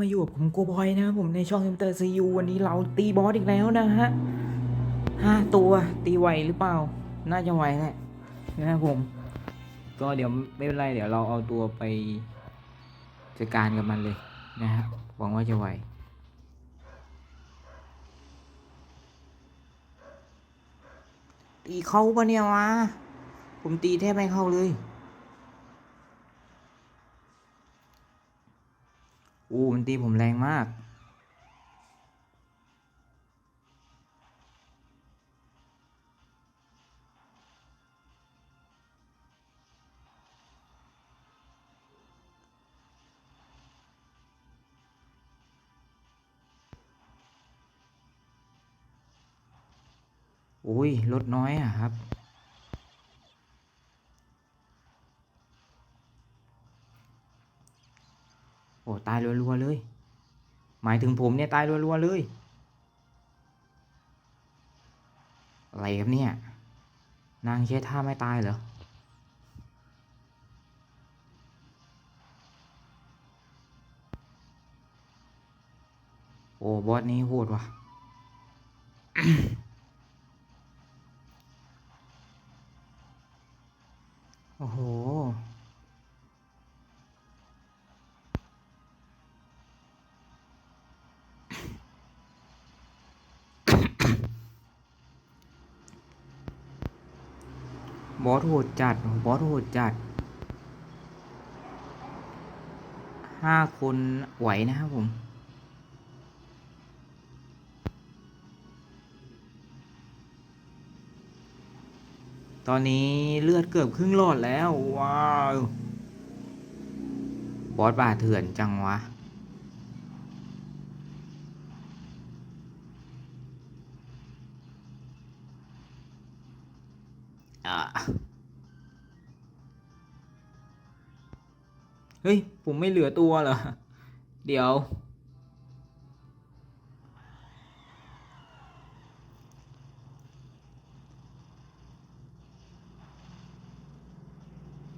มาอยู่กับผมโกบอยนะครับผมในช่องเซมเตอร์ซียูวันนี้เราตีบอสอีกแล้วนะฮะห้าตัวตีไหวหรือเปล่า น่าจะไหวแหละนะครับผม ก็เดี๋ยวไม่เป็นไรเดี๋ยวเราเอาตัวไปจัดการกับมันเลยนะฮะหวังว่าจะไหวตีเข้าปะเนี่ยวะผมตีแทบไม่เข้าเลย อู้มันตีผมแรงมาก อุ้ยลดน้อยอะครับ อ้ตายรัวๆเลย หมายถึงผมเนี่ยตายรัวๆเลย อะไรครับเนี่ย นางใช้ท่าไม่ตายเหรอโอ้บอสนี้โหดว่ะ โอ้โห บอสโหดจัดบอสโหดจัดห้าคนไหวนะครับผม ตอนนี้เลือดเกือบครึ่งหลอดแล้ว ว้าว บอสบาเถื่อนจังวะอะ เฮ้ย ผมไม่เหลือตัวเหรอ เดี๋ยว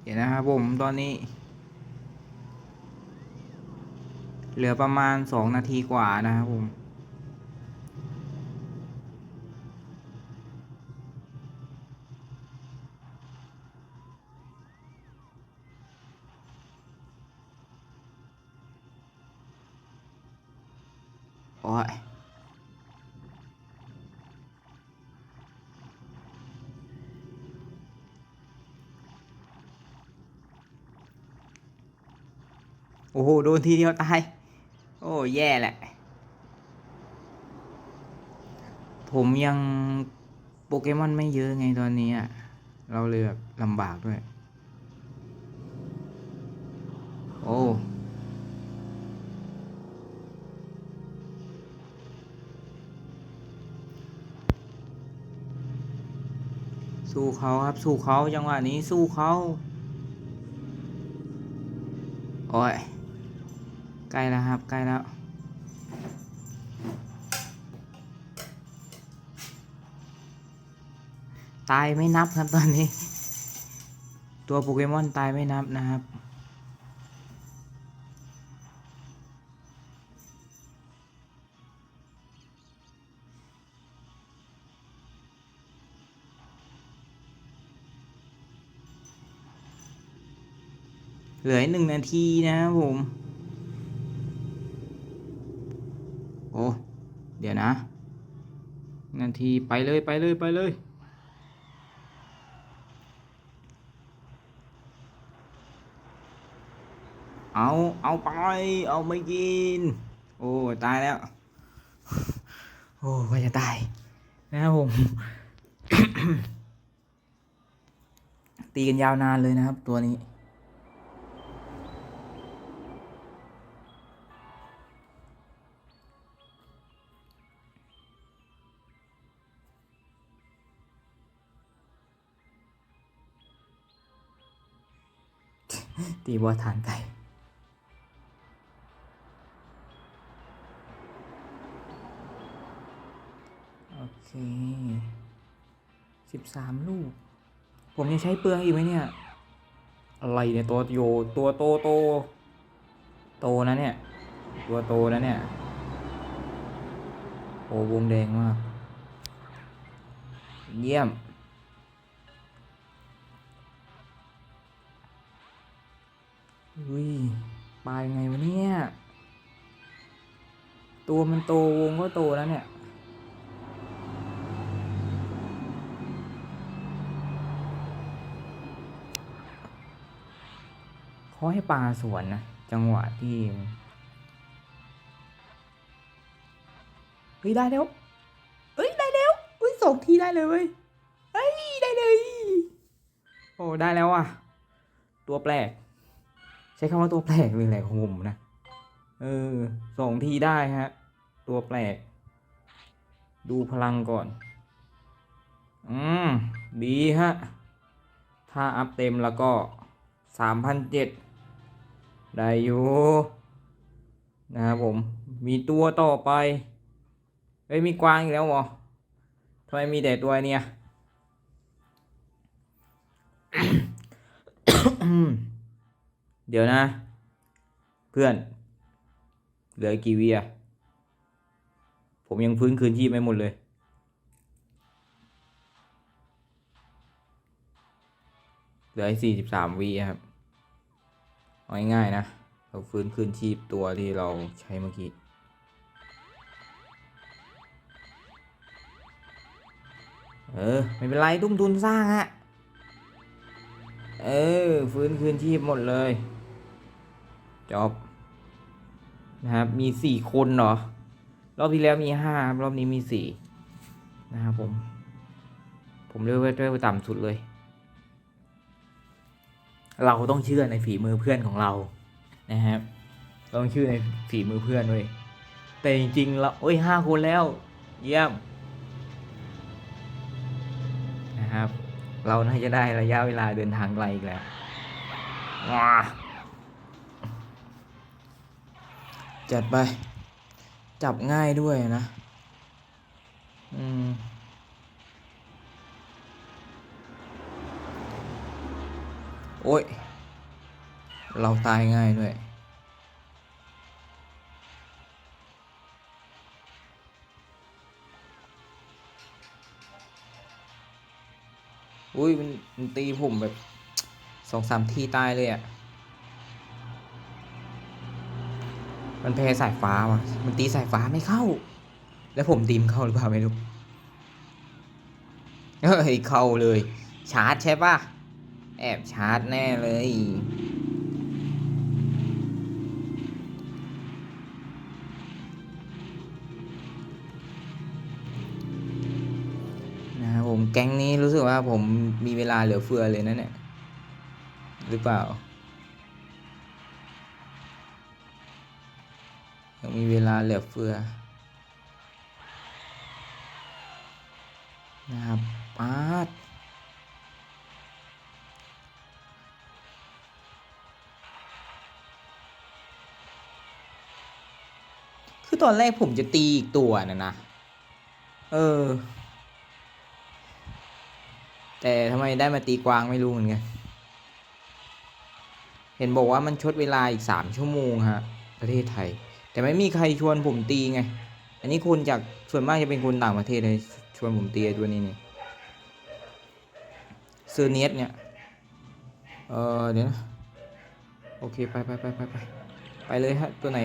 เดี๋ยวนะครับผมตอนนี้ เหลือประมาณสองนาทีกว่านะครับผม ยโอ้โห โดนทีเดียวตาย โอ้ แย่แหละ ผมยังโปเกมอนไม่เยอะไงตอนนี้อะเราเลยแบบลำบากด้วย โอ้ สู้เขาครับ สู้เขาจังหวะนี้สู้เขาโอ้ยใกล้แล้วครับใกล้แล้วตายไม่นับครับตอนนี้ ตัวโปเกมอนตายไม่นับนะครับ เหลืออีกหนึ่งนาทีนะครับผม โอ้ เดี๋ยวนะ นาทีไปเลยไปเลยไปเลยเอาเอาไป เอาไม่กิน โอ้ตายแล้ว โอ้ก็จะตายนะครับผม ตีกันยาวนานเลยนะครับตัวนี้ ตีบอฐานไก่โอเคสิบสามลูก ผมยังใช้เปลืองอีกไหมเนี่ย อะไรเนี่ยตัวโยตัวโตโต โตนะเนี่ย ตัวโตแล้วเนี่ย โอ้วงแดงมาก เยี่ยม อุ้ยปลายังไงวะเนี่ย ตัวมันโตวงก็โตแล้วเนี่ยเขาให้ปลาสวนนะ จังหวะที่เฮ้ยได้แล้วเฮ้ยได้แล้วเฮ้ยสองทีได้เลยเว้ยเฮ้ยได้เลย โอ้ได้แล้วอะ ตัวแปลก ใช้คำว่าตัวแปลกเลยแหละของผมนะ เออสองทีได้ฮะ ตัวแปลก ดูพลังก่อน อืม ดีฮะ ถ้าอัพเต็มแล้วก็สามพันเจ็ดได้อยู่นะครับผม มีตัวต่อไป เฮ้ย มีกวางอีกแล้วเหรอทำไมมีแต่ตัวเนี่ย เดี๋ยวนะ เพื่อน เหลือกี่วิอะผมยังฟื้นคืนชีพไม่หมดเลย เหลือสี่สิบสามวิครับเอาง่ายๆนะ เราฟื้นคืนชีพตัวที่เราใช้เมื่อกี้เออ ไม่เป็นไรตุ้มทุนสร้างฮะ เออ ฟื้นคืนชีพหมดเลย จบนะครับ มีสี่คนเหรอ รอบที่แล้วมีห้ารอบนี้มีสี่นะครับผม ผมเลือกไว้ด้วยต่ำสุดเลย เราต้องเชื่อในฝีมือเพื่อนของเรา นะครับเราต้องเชื่อในฝีมือเพื่อนเว้ยแต่จริงๆเราโอ้ยห้าคนแล้ว เยี่ยม นะครับ เราน่าจะได้ระยะเวลาเดินทางไกลอีกแล้วว้า จัดไป จับง่ายด้วยนะ อืม โอ้ย เราตายง่ายด้วยอุ้ยมันตีผมแบบสองสามทีตายเลยอะ่ะ มันแพ้สายฟ้าว่ะ มันตีสายฟ้าไม่เข้า แล้วผมตีมเข้าหรือเปล่าไม่รู้ เฮ้ย เข้าเลย ชาร์จใช่ปะแอบชาร์จแน่เลย นะผมแก๊งนี้รู้สึกว่าผมมีเวลาเหลือเฟือเลยนะเนี่ย หรือเปล่า มีเวลาเหลือเฟือนะครับปาดคือตอนแรกผมจะตีอีกตัวนะนะ เออ แต่ทำไมได้มาตีกวางไม่รู้เหมือนกัน เห็นบอกว่ามันชดเวลาอีกสามชั่วโมงฮะ ประเทศไทย แต่ไม่มีใครชวนผมตีไง อันนี้คนจากส่วนมากจะเป็นคนต่างประเทศเลยชวนผมตีตัวนี้นี่เซอร์เนียสเนี่ย เออเดี๋ยวนะ โอเค ไปไปไปไปไปไปเลยฮะ ตัวไหน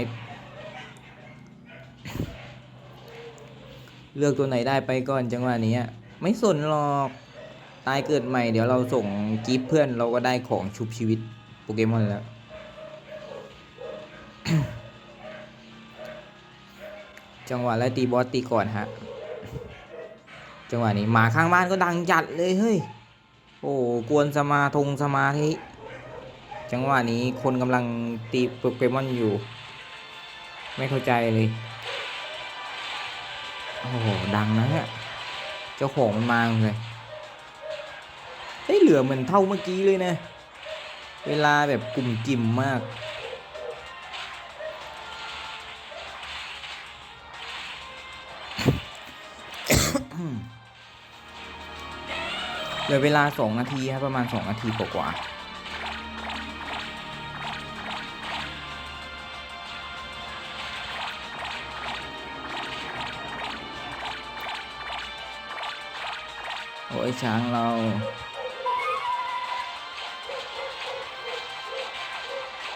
เลือกตัวไหนได้ไปก่อนจังหวะนี้ไม่สนหรอกตายเกิดใหม่เดี๋ยวเราส่งกิฟเพื่อนเราก็ได้ของชุบชีวิตโปเกมอนแล้ว จังหวะไล่ตีบอสตีก่อนฮะ จังหวะนี้หมาข้างบ้านก็ดังจัดเลยเฮ้ย โอ้กวนสมาธงสมาธิ จังหวะนี้คนกำลังตีโปเกมอนอยู่ ไม่เข้าใจเลย โอ้โหดังนะเนี่ยเจ้าของมันมาเลยเฮ้ยเหลือเหมือนเท่าเมื่อกี้เลยนะ เวลาแบบกลุ่มกิ่มมาก เหลือเวลาสองนาทีครับประมาณสองนาทีกว่าโอ้ยช้างเรา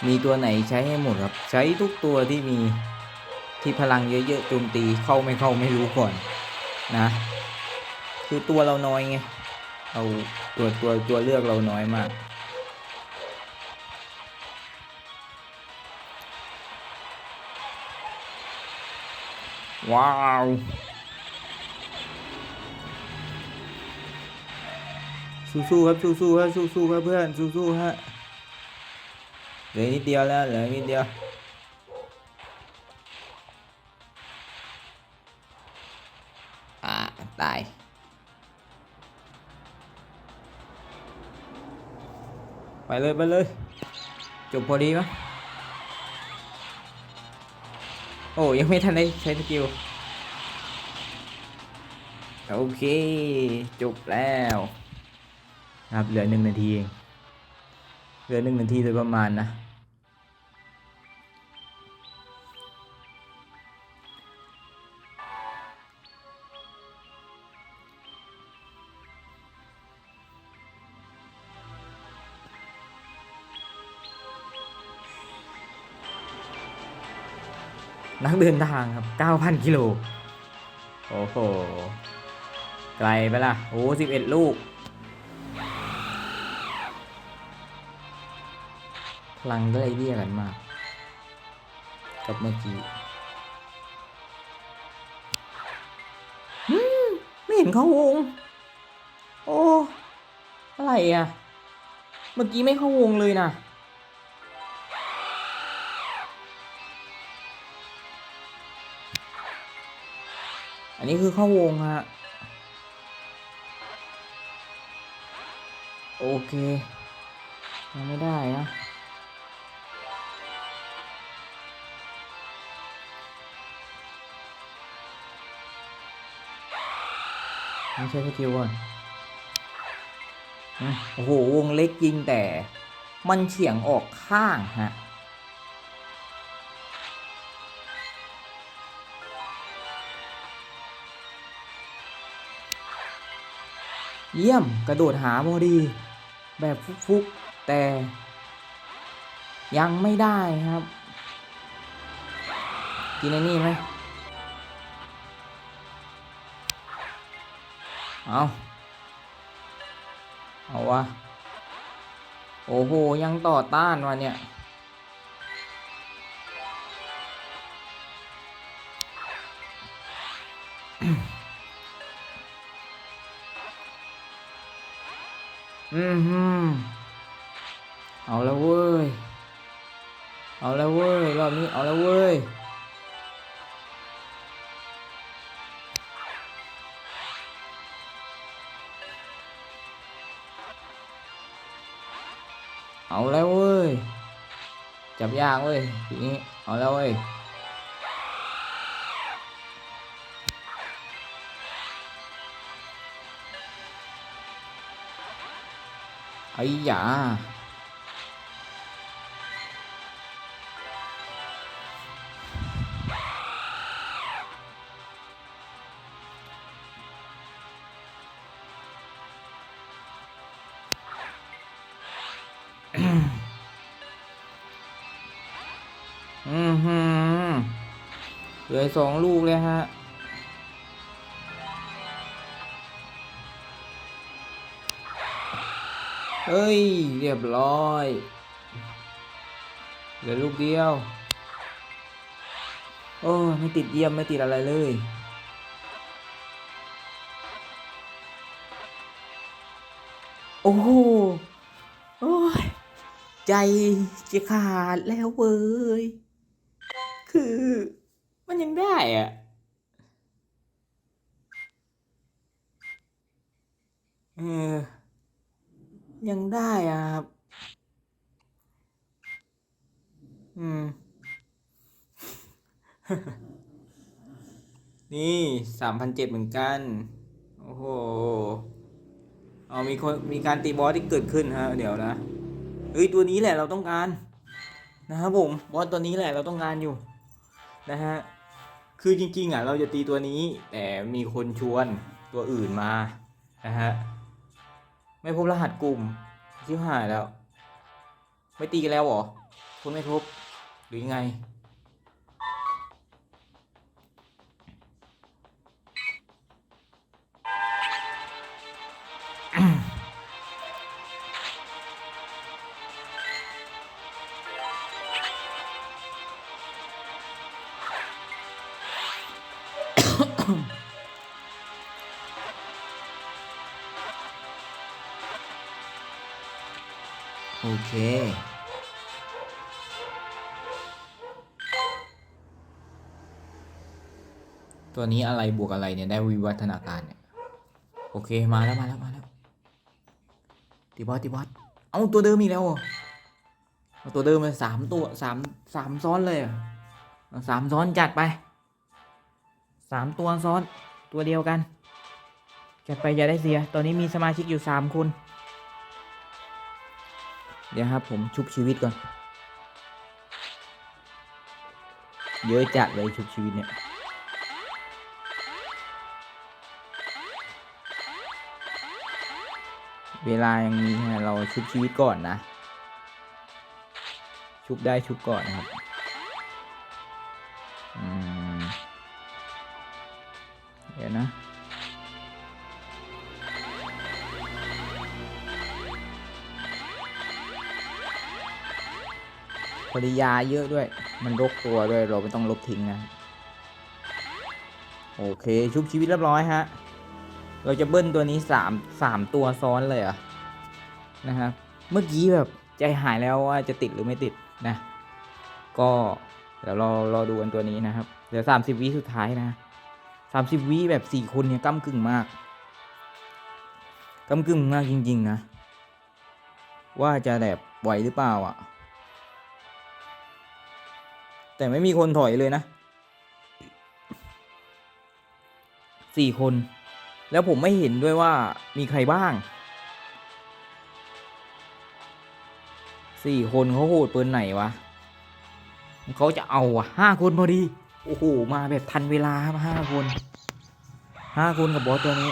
มีตัวไหนใช้ให้หมดครับ ใช้ทุกตัวที่มีที่พลังเยอะๆโจมตีเข้าไม่เข้าไม่รู้ก่อนนะ คือตัวเราน้อยไง เราตัวตัวตัวเลือกเราน้อยมาก ว้าวสู้ๆครับสู้ๆครับสู้ๆครับเพื่อนสู้ๆฮะเหลือนิดเดียวแล้วเหลือนิดเดียวอ่าตาย เลยไปเลย จบพอดีมั้ยโอ้ยังไม่ทันได้ใช้สกิล โอเค จบแล้วครับเหลือหนึ่งนาทีเองเหลือหนึ่งนาทีโดยประมาณนะ นักเดินทางครับ 9,000 กิโล โอ้โห ไกลไปละโอ้11ลูกพลังก็ไล่เรียกันมาก กับเมื่อกี้หืมไม่เห็นเข้าวง โอ้ อะไรอะ เมื่อกี้ไม่เข้าวงเลยนะ อันนี้คือเข้าวงฮะ โอเค ยังไม่ได้นะ ไม่ใช่สกิลก่อนโอ้โห วงเล็กจริงแต่มันเฉียงออกข้างฮะ เยี่ยมกระโดดหาพอดี แบบฟุกๆ แต่ ยังไม่ได้ครับ กินไอ้นี่ไหมเอาเอาวะ โอ้โห ยังต่อต้านวะเนี่ยอืม ฮึมเอาแล้วเว้ย เอาแล้วเว้ย รอบนี้เอาแล้วเว้ย เอาแล้วเว้ย จับยากเว้ยทีนี้เอาแล้วเว้ย ไอ้หยาอืมฮึมเหลือสองลูกเลยฮะ เฮ้ย เรียบร้อยเหลือลูกเดียว โอ้ไม่ติดเยี่ยมไม่ติดอะไรเลยโอ้โหโอ้ย ใจจะขาดแล้วเว้ย คือมันยังได้อะเออ ยังได้อะครับ อืม นี่สามพันเจ็ดเหมือนกัน โอ้โหเอามีคนมีการตีบอสที่เกิดขึ้นฮะ เดี๋ยวนะ เฮ้ย ตัวนี้แหละเราต้องการ นะครับผม บอสตัวนี้แหละเราต้องการอยู่ นะฮะ คือจริงๆอะเราจะตีตัวนี้ แต่มีคนชวนตัวอื่นมา นะฮะ ไม่พบรหัสกลุ่ม ชิบหายแล้ว ไม่ตีกันแล้วเหรอ คุณไม่พบ หรือยังไง ตัวนี้อะไรบวกอะไรเนี่ยได้วิวัฒนาการเนี่ยโอเคมาแล้วมาแล้วมาแล้วตีบอสตีบอสเอาตัวเดิมอีกแล้วเอาตัวเดิมมาสามตัวสามสามซ้อนเลยสามซ้อนจัดไปสามตัวซ้อนตัวเดียวกัน จัดไปอย่าได้เสียตอนนี้มีสมาชิกอยู่สามคน เดี๋ยวครับผมชุบชีวิตก่อน เยอะจัดเลยชุบชีวิตเนี่ย เวลายังมีฮะเราชุบชีวิตก่อนนะ ชุบได้ชุบก่อนนะครับอืมเดี๋ยวนะปริยาเยอะด้วย มันรกตัวด้วย เราไม่ต้องลบทิ้งนะ โอเค ชุบชีวิตเรียบร้อยฮะ เราจะเบิ้ลตัวนี้สามสามตัวซ้อนเลยอะนะครับ เมื่อกี้แบบใจหายแล้วว่าจะติดหรือไม่ติดนะ ก็เดี๋ยวรอรอดูกันตัวนี้นะครับ เดี๋ยวสามสิบวิสุดท้ายนะสามสิบวิแบบสี่คนเนี่ยก้ากึ่งมากก้ากึ่งมากจริง ๆ นะ ว่าจะแบบไหวหรือเปล่าอะ แต่ไม่มีคนถอยเลยนะสี่คน แล้วผมไม่เห็นด้วยว่ามีใครบ้างสี่คนเขาโหดปินไหนวะเขาจะเอาอะห้าคนพอดี โอ้โห มาแบบทันเวลาครับห้าคนห้าคนกับบอสตัวนี้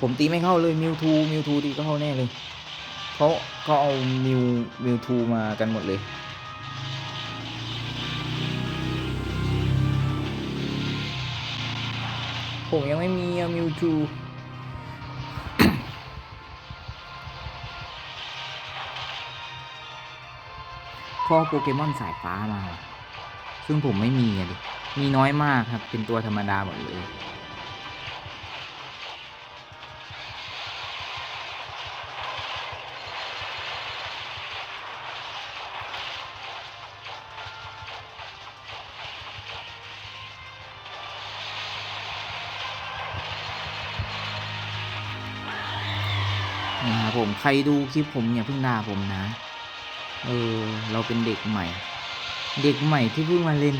ผมตีไม่เข้าเลยมิวทูมิวทูตีก็เข้าแน่เลยเขาเขาเอามิวมิวทูมากันหมดเลย ผมยังไม่มีมิวจูข้อโปเกมอนสายฟ้ามา ซึ่งผมไม่มีอะดิมีน้อยมากครับ เป็นตัวธรรมดาหมดเลย ใครดูคลิปผมอย่าเพิ่งด่าผมนะ เออ เราเป็นเด็กใหม่ เด็กใหม่ที่เพิ่งมาเล่น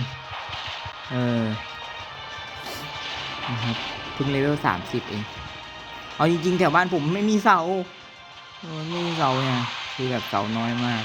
เออนะครับเพิ่งเลเวลสามสิบเอง เอาจริงๆ แถวบ้านผมไม่มีเสาเออไม่มีเสาไงคือแบบเสาน้อยมาก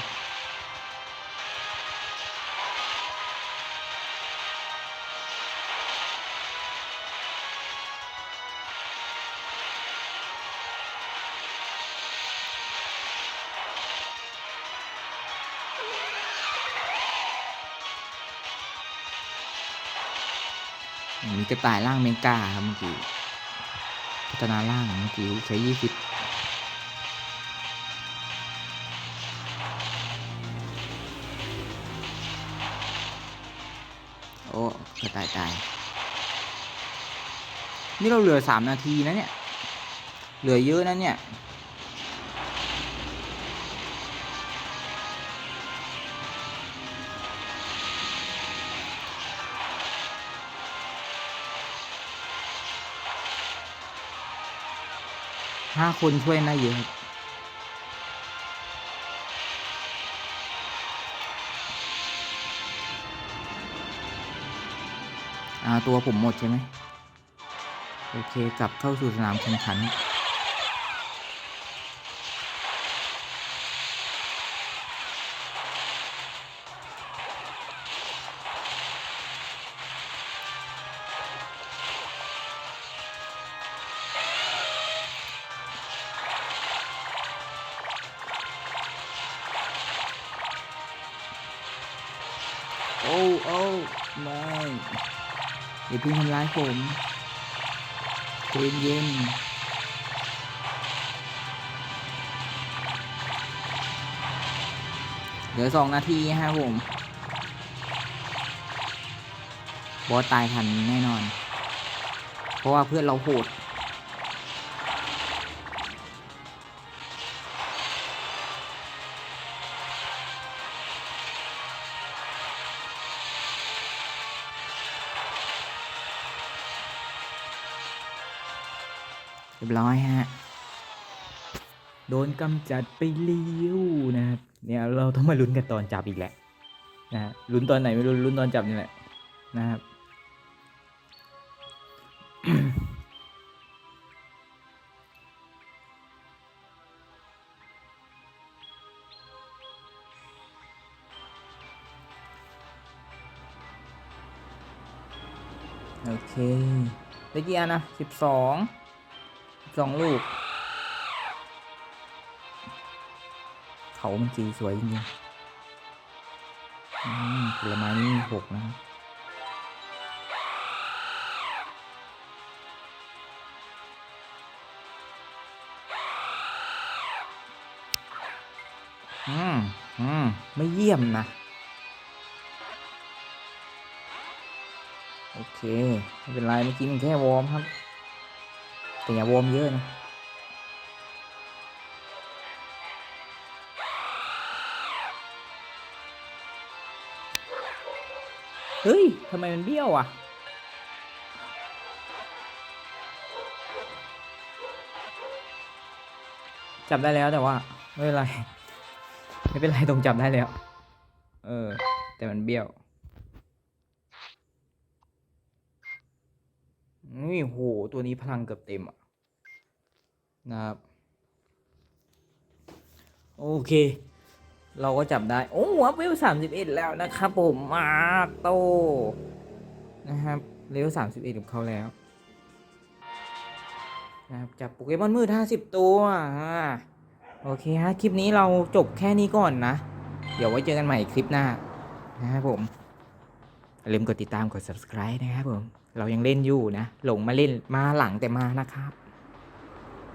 กระต่ายร่างเมกาครับเมื่อกี้พัฒนาร่างเมื่อกี้ใช้ยี่สิบโอ้กระต่ายตาย นี่เราเหลือสามนาทีนะเนี่ย เหลือเยอะนะเนี่ย ห้าคนช่วยน่าเยอะอาตัวผมหมดใช่ไหม โอเค กลับเข้าสู่สนามแข่งขัน อย่าเพิ่งทำร้ายผมใจเย็นๆเหลือสองนาทีฮะผม บอสตายทันแน่นอน เพราะว่าเพื่อนเราโหด เรียบร้อยฮะ โดนกำจัดไปเลี้ยวนะครับ เนี่ยเราต้องมาลุ้นกันตอนจับอีกแหละนะฮะลุ้นตอนไหนไม่รู้ลุ้นตอนจับนี่แหละนะครับโอเคได้กี่อันนะสิบสอง สองลูก เขามันสีสวยจริงๆผลไม้นี่หกนะครับอืมอืมไม่เยี่ยมนะ โอเค ไม่เป็นไรเมื่อกี้มันแค่วอร์มครับ แต่อย่าวอมเยอะนะเฮ้ย ทำไมมันเบี้ยวอะ จับได้แล้วแต่ว่า ไม่เป็นไร ไม่เป็นไรตรงจับได้แล้ว เออ แต่มันเบี้ยว นี่โหตัวนี้พลังเกือบเต็มอะนะครับ โอเค เราก็จับได้ โอ้หัวเวลสามสิบเอ็ดแล้วนะครับผมมาโต นะครับเลเวลสามสิบเอ็ดกับเขาแล้วนะครับจับโปเกมอนมืดห้าสิบตัวอ่าโอเคฮะ คลิปนี้เราจบแค่นี้ก่อนนะ เดี๋ยวไว้เจอกันใหม่คลิปหน้า นะครับผมอย่าลืมกดติดตามกด subscribe นะครับผม เรายังเล่นอยู่นะ หลงมาเล่นมาหลังแต่มานะครับ